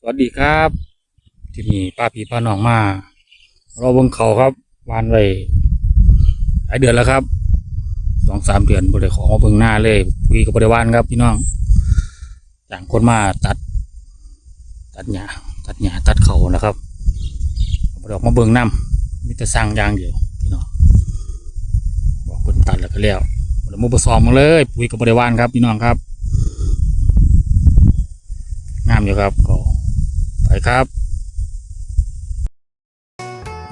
สวัสดีครับที่นี่ป้าพี่ป้าน้องมาเราบงเขาครับวานไว้หลายเดือนแล้วครับสองสามเดือนบริของมาเบิ่งหน้าเลยปุยกับบริวานครับพี่น้องต่างคนมาตัด ตัดหญ้าตัดหญ้าตัดเขานะครับบริออกมาเบิ่งน้ำมีแต่สร้างอย่างเดียวพี่น้องบอกคนตัดแล้วก็แล้วบริมุบซ้อมมาเลยปุยกับบริวานครับพี่น้องครับงามอยู่ครับก็ ครับ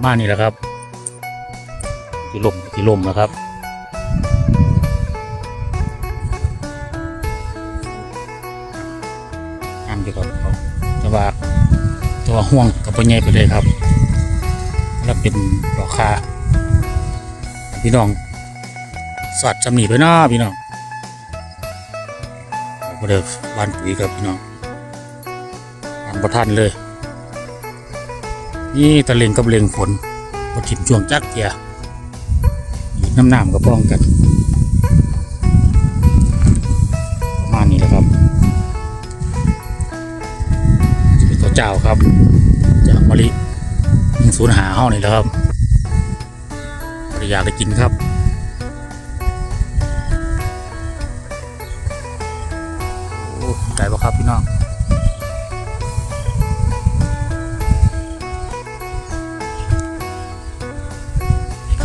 มานี่แหละครับ ที่ลมที่ลมนะครับงามอยู่ครับเขาจะว่าจะว่าห่วงกับปัญญาไปเลยครับ แล้วเป็นดอกคาพี่น้องสอดจำหนีไปเนาพี่น้องเราก็เดินบ้านปุ๋ยครับพี่น้อง ทางประทันเลย นี่ตะเลงกับเลงฝนพอถิ่มช่วงจักเกียอยู่น้ำน้ำกับป้องกัน ประมาณนี้แหละครับจะเป็นตัวเจ้าครับ จากมะลิยิงสูญหาห้องนี่แหละครับภรรยากได้กินครับไก่ปะครับพี่น้อง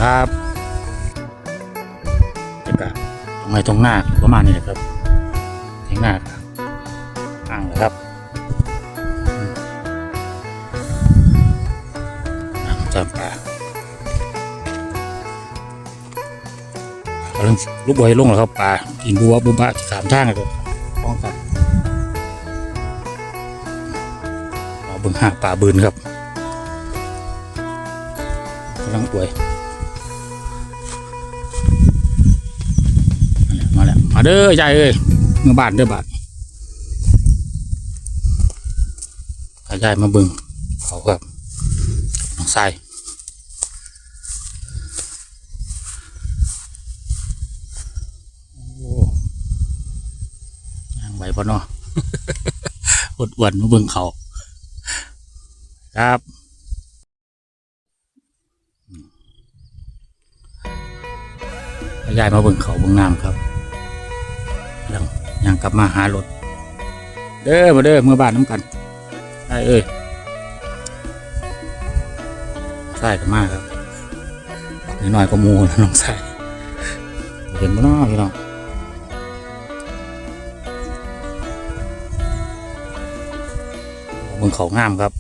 ครับจะกะตรงไหนตรงหน้าประมาณนี้นะครับเทียงหน้าครับอ่างนะครับน้ำจำปลากำลังลูกบอยลงแล้วครับปลากินบัวบัวบะขามทางเลยป้องกันเราเบิ่งหาปลาบืนครับกำลังอวย มาเด้อยายเอ้ยมื่อบานเด้อบานขายายมาบึงเขาครับน้องทรายโอ้ย่างไหวปะเนาะอดอวนมาเบิ่งเขาครับยายมาเบิ่งเขาเบิ่งน้ำครับ ยังยังกลับมาหารถ เด้อมาเด้อเมื่อบ้านน้ำกันได้เอ้ยใส่กันมากครับนิดหน่อยก็มูแล้วน้องใส่เห็นบ่นาะพี่น้องเบิ่งเขางามครับ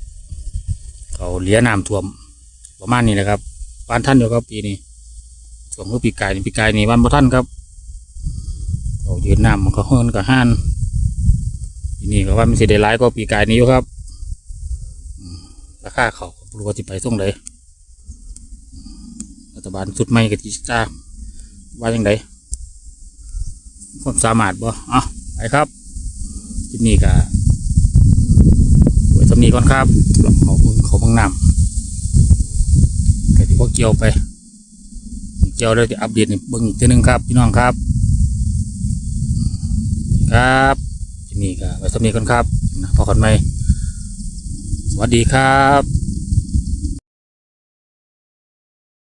เขาเลี้ยน้ำท่วมประมาณนี้แหละครับบ้านท่านเดียวครับปีนี้ส่วนเมื่อปีกายนี่ปีกายนี่วันบ่ท่านครับ เขายืนน้ำมันก็เฮินกับห้านปีนี้ก็ว่ามันสิได้หลายก็ปีกายนี้ครับราคาเขาก็บ่รู้ว่าสิไปส่งเลยรัฐบาลสุดใหม่กับจิจ้าว่าอย่างไรความสามารถบ่เอะไปครับคลิปนี้ก็ไว้สำนีก่อนครับเขาเบิ่งเขาเบางน้ำก็ที่พวกเกี่ยวไปเจ้าได้จะอัปเดตในเบิ้งอีกทีนึงครับ พี่น้องครับ ครับที่นี่ก็ไว้สำนีกันครับพอกันไหมสวัสดีครับ